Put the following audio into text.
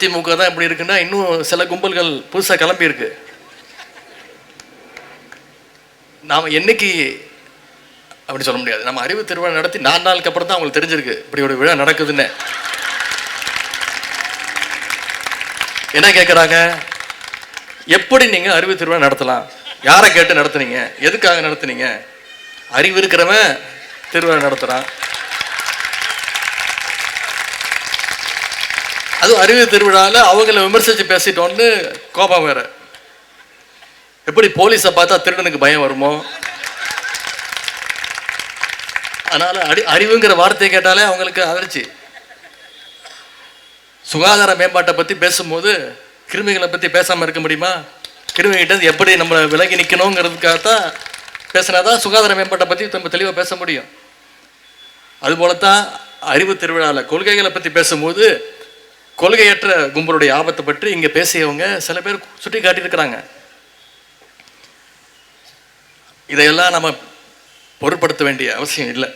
அதிமுக தான் இப்படி இருக்குன்னா இன்னும் சில கும்பல்கள் புதுசாக கிளம்பியிருக்கு. நாம் என்னைக்கு அப்படி சொல்ல முடியாது. நம்ம அறிவு திருவிழா நடத்தி நாலு நாளுக்கு அப்புறம் தான் அவங்களுக்கு தெரிஞ்சிருக்கு இப்படி ஒரு விழா நடக்குதுன்னு. என்ன கேட்குறாங்க எப்படி நீங்கள் அறிவு திருவிழா நடத்தலாம்? யாரை கேட்டு நடத்துனீங்க? எதுக்காக நடத்துனீங்க? அறிவு இருக்கிறவன் திருவிழா நடத்துகிறான் அதுவும் அறிவு திருவிழாவில் அவங்கள விமர்சித்து பேசிட்டோன்னு கோபம் வேற. எப்படி போலீஸை பார்த்தா திருடனுக்கு பயம் வருமோ? அதனால அடி அறிவுங்கிற வார்த்தையை கேட்டாலே அவங்களுக்கு அதிர்ச்சி. சுகாதார மேம்பாட்டை பற்றி பேசும்போது கிருமிகளை பற்றி பேசாமல் இருக்க முடியுமா? கிருமிகிட்ட எப்படி நம்ம விலகி நிற்கணுங்கிறதுக்காகத்தான் பேசினாதான் சுகாதார மேம்பாட்டை பற்றி நம்ம தெளிவாக பேச முடியும். அதுபோல தான் அறிவு திருவிழாவில் கொள்கைகளை பற்றி பேசும்போது கொள்கையற்ற கும்பலுடைய ஆபத்தை பற்றி இங்கே பேசியவங்க சில பேர் சுட்டி காட்டியிருக்கிறாங்க. இதையெல்லாம் நம்ம பொருட்படுத்த வேண்டிய அவசியம் இல்லை.